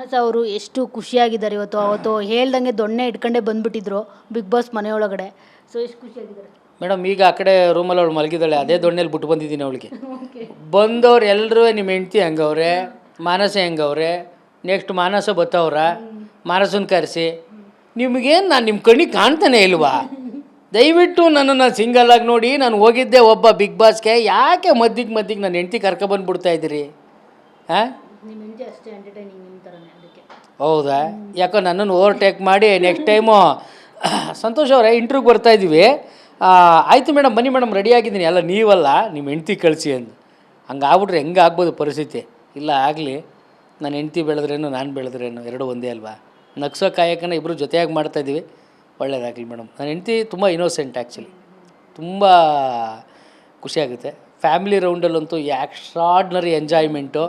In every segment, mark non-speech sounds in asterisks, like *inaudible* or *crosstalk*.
ಮಾನಸ ಅವರು ಎಷ್ಟು ಖುಷಿಯಾಗಿದ್ದಾರೆ ಇವತ್ತು. ಅವತ್ತು ಹೇಳ್ದಂಗೆ ದೊಣ್ಣೆ ಇಟ್ಕೊಂಡೇ ಬಂದ್ಬಿಟ್ಟಿದ್ರು ಬಿಗ್ ಬಾಸ್ ಮನೆಯೊಳಗಡೆ. ಸೊ ಎಷ್ಟು ಖುಷಿಯಾಗಿದ್ದಾರೆ? ಮೇಡಮ್ ಈಗ ಆ ಕಡೆ ರೂಮಲ್ಲಿ ಅವಳು ಮಲಗಿದ್ದಾಳೆ. ಅದೇ ದೊಣ್ಣೆಲಿ ಬಿಟ್ಟು ಬಂದಿದ್ದೀನಿ ಅವಳಿಗೆ. ಬಂದವ್ರು ಎಲ್ಲರೂ ನಿಮ್ಮ ಹೆಂಡ್ತಿ ಹೆಂಗವ್ರೆ? ಮಾನಸ ಹೆಂಗವ್ರೆ? ನೆಕ್ಸ್ಟ್ ಮಾನಸ ಬತ್ತವ್ರ? ಮಾನಸನ ಕರೆಸಿ? ನಿಮಗೇನು ನಾನು ನಿಮ್ಮ ಕಣ್ಣಿಗೆ ಕಾಣ್ತಾನೆ ಇಲ್ವಾ? ದಯವಿಟ್ಟು ನನ್ನನ್ನು ಸಿಂಗಲ್ ಆಗಿ ನೋಡಿ ನಾನು ಹೋಗಿದ್ದೆ ಒಬ್ಬ ಬಿಗ್ ಬಾಸ್ಗೆ. ಯಾಕೆ ಮದ್ದಿಗೆ ಮದ್ದಿಗೆ ನನ್ನ ಹೆಂಡ್ತಿ ಕರ್ಕೊಬಂದ್ಬಿಡ್ತಾ ಇದ್ದೀರಿ? ಹಾಂ ನಿಮ್ಮ ಹೆಂಡತಿ ಅಷ್ಟೇ ಎಂಟರ್ಟೈನಿಂಗ್ ನಿಮ್ಮ ಥರನೇ ಅದಕ್ಕೆ. ಹೌದಾ? ಯಾಕೋ ನನ್ನನ್ನು ಓವರ್ಟೇಕ್ ಮಾಡಿ ನೆಕ್ಸ್ಟ್ ಟೈಮು *coughs* ಸಂತೋಷ್ ಅವರೇ ಇಂಟ್ರ್ಯೂಗೆ ಬರ್ತಾ ಇದ್ದೀವಿ ಆಯಿತು ಮೇಡಮ್ ಬನ್ನಿ ಮೇಡಮ್ ರೆಡಿ ಆಗಿದ್ದೀನಿ. ಅಲ್ಲ ನೀವಲ್ಲ ನಿಮ್ಮ ಹೆಂಡ್ತಿ ಕಳಿಸಿ ಅಂದು. ಹಂಗೆ ಆಗ್ಬಿಟ್ರೆ ಹೆಂಗೆ ಆಗ್ಬೋದು ಪರಿಸ್ಥಿತಿ? ಇಲ್ಲ ಆಗಲಿ. ನನ್ನ ಹೆಂಡ್ತಿ ಬೆಳೆದ್ರೇನು ನಾನು ಬೆಳೆದ್ರೇನು ಎರಡು ಒಂದೇ ಅಲ್ವಾ? ನಗ್ಸೋ ಕಾಯಕನ ಇಬ್ಬರು ಜೊತೆಯಾಗಿ ಮಾಡ್ತಾಯಿದ್ದೀವಿ ಒಳ್ಳೆಯದಾಗಲಿ ಮೇಡಮ್ ನನ್ನ ಹೆಂಡ್ತಿ ತುಂಬ ಇನೋಸೆಂಟ್ ಆ್ಯಕ್ಚುಲಿ ತುಂಬ ಖುಷಿಯಾಗುತ್ತೆ ಫ್ಯಾಮಿಲಿ ರೌಂಡಲ್ಲಂತೂ ಎಕ್ಸ್ಟ್ರಾಡ್ನರಿ ಎಂಜಾಯ್ಮೆಂಟು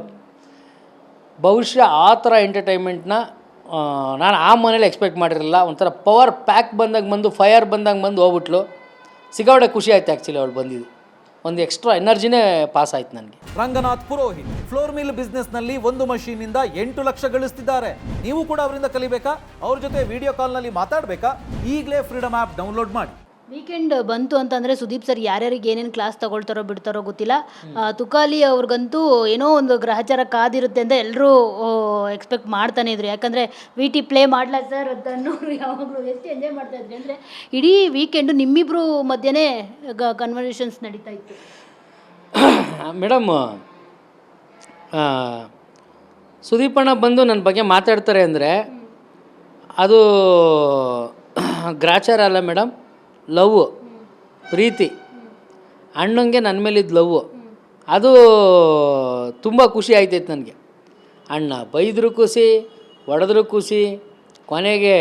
ಬಹುಶಃ ಆ ಥರ ಎಂಟರ್ಟೈನ್ಮೆಂಟ್ನ ನಾನು ಆ ಮನೇಲಿ ಎಕ್ಸ್ಪೆಕ್ಟ್ ಮಾಡಿರಲಿಲ್ಲ. ಒಂಥರ ಪವರ್ ಪ್ಯಾಕ್ ಬಂದಾಗ ಬಂದು ಫೈರ್ ಬಂದಾಗ ಬಂದು ಹೋಗ್ಬಿಟ್ಲು. ಸಿಗೋಡೆ ಖುಷಿ ಆಯ್ತು ಆ್ಯಕ್ಚುಲಿ ಅವಳು ಬಂದಿದ್ದು. ಒಂದು ಎಕ್ಸ್ಟ್ರಾ ಎನರ್ಜಿನೇ ಪಾಸ್ ಆಯ್ತು ನನಗೆ. ರಂಗನಾಥ್ ಪುರೋಹಿತ್ ಫ್ಲೋರ್ ಮಿಲ್ ಬಿಸ್ನೆಸ್ನಲ್ಲಿ ಒಂದು ಮಷೀನಿಂದ ಎಂಟು ಲಕ್ಷ ಗಳಿಸ್ತಿದ್ದಾರೆ. ನೀವು ಕೂಡ ಅವರಿಂದ ಕಲಿಬೇಕಾ? ಅವ್ರ ಜೊತೆ ವಿಡಿಯೋ ಕಾಲ್ನಲ್ಲಿ ಮಾತಾಡ್ಬೇಕಾ? ಈಗಲೇ ಫ್ರೀಡಮ್ ಆಪ್ ಡೌನ್ಲೋಡ್ ಮಾಡಿ. ವೀಕೆಂಡ್ ಬಂತು ಅಂತಂದರೆ ಸುದೀಪ್ ಸರ್ ಯಾರ್ಯಾರಿಗೆ ಏನೇನು ಕ್ಲಾಸ್ ತಗೊಳ್ತಾರೋ ಬಿಡ್ತಾರೋ ಗೊತ್ತಿಲ್ಲ. ತುಕಾಲಿ ಅವ್ರಿಗಂತೂ ಏನೋ ಒಂದು ಗ್ರಹಚಾರ ಕಾದಿರುತ್ತೆ ಅಂತ ಎಲ್ಲರೂ ಎಕ್ಸ್ಪೆಕ್ಟ್ ಮಾಡ್ತಾನೆ ಇದ್ರು. ಯಾಕಂದರೆ ವಿ ಟಿ ಪ್ಲೇ ಮಾಡಲ ಸರ್ ಅಂತ ಯಾವಾಗಲೂ ಎಷ್ಟು ಎಂಜಾಯ್ ಮಾಡ್ತಾ ಇದ್ರಿ ಅಂದರೆ ಇಡೀ ವೀಕೆಂಡು ನಿಮ್ಮಿಬ್ರು ಮಧ್ಯೆನೇ ಕನ್ವರ್ಸೇಷನ್ಸ್ ನಡೀತಾ ಇತ್ತು. *coughs* ಮೇಡಮ್ ಸುದೀಪಣ್ಣ ಬಂದು ನನ್ನ ಬಗ್ಗೆ ಮಾತಾಡ್ತಾರೆ ಅಂದರೆ ಅದು *coughs* ಗ್ರಾಚಾರ ಅಲ್ಲ ಮೇಡಮ್. ಲವ್ ಪ್ರೀತಿ. ಅಣ್ಣಂಗೆ ನನ್ನ ಮೇಲಿದ್ದ ಲವ್. ಅದು ತುಂಬ ಖುಷಿ ಆಯ್ತೈತೆ ನನಗೆ. ಅಣ್ಣ ಬೈದರೂ ಖುಷಿ ಹೊಡೆದ್ರೂ ಖುಷಿ ಕೊನೆಗೆ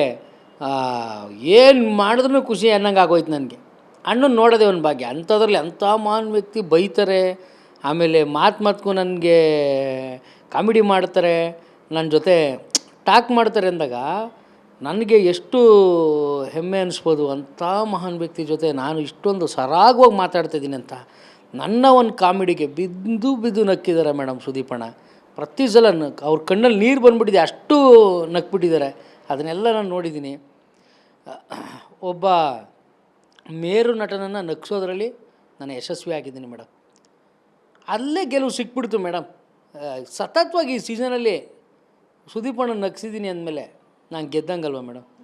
ಏನು ಮಾಡಿದ್ರೂ ಖುಷಿ ಅನ್ನಂಗೆ ಆಗೋಯ್ತು ನನಗೆ. ಅಣ್ಣನ ನೋಡೋದೇ ಒಂದು ಭಾಗ್ಯ. ಅಂಥದ್ರಲ್ಲಿ ಅಂಥ ಮಾನ್ ವ್ಯಕ್ತಿ ಬೈತಾರೆ ಆಮೇಲೆ ಮಾತು ಮಾತ್ಕು ನನಗೆ ಕಾಮಿಡಿ ಮಾಡ್ತಾರೆ ನನ್ನ ಜೊತೆ ಟಾಕ್ ಮಾಡ್ತಾರೆ ಅಂದಾಗ ನನಗೆ ಎಷ್ಟು ಹೆಮ್ಮೆ ಅನಿಸ್ಬೋದು ಅಂಥ ಮಹಾನ್ ವ್ಯಕ್ತಿ ಜೊತೆ ನಾನು ಇಷ್ಟೊಂದು ಸರಾಗವಾಗಿ ಮಾತಾಡ್ತಾ ಇದ್ದೀನಿ ಅಂತ ನನ್ನ ಒಂದು ಕಾಮಿಡಿಗೆ ಬಿದ್ದು ಬಿದ್ದು ನಕ್ಕಿದ್ದಾರೆ ಮೇಡಮ್ ಸುದೀಪಣ್ಣ ಪ್ರತಿ ಸಲ ನಕ್ ಅವ್ರ ಕಣ್ಣಲ್ಲಿ ನೀರು ಬಂದುಬಿಟ್ಟಿದೆ, ಅಷ್ಟು ನಕ್ಬಿಟ್ಟಿದ್ದಾರೆ. ಅದನ್ನೆಲ್ಲ ನಾನು ನೋಡಿದ್ದೀನಿ. ಒಬ್ಬ ಮೇರು ನಟನನ್ನು ನಕ್ಸೋದ್ರಲ್ಲಿ ನಾನು ಯಶಸ್ವಿ ಆಗಿದ್ದೀನಿ ಮೇಡಮ್. ಅಲ್ಲೇ ಗೆಲುವು ಸಿಕ್ಬಿಡ್ತು ಮೇಡಮ್. ಸತತವಾಗಿ ಈ ಸೀಸನಲ್ಲಿ ಸುದೀಪಣ್ಣ ನಗ್ಸಿದ್ದೀನಿ ಅಂದಮೇಲೆ ನಾನು ಗೆದ್ದಂಗಲ್ವ ಮೇಡಮ್?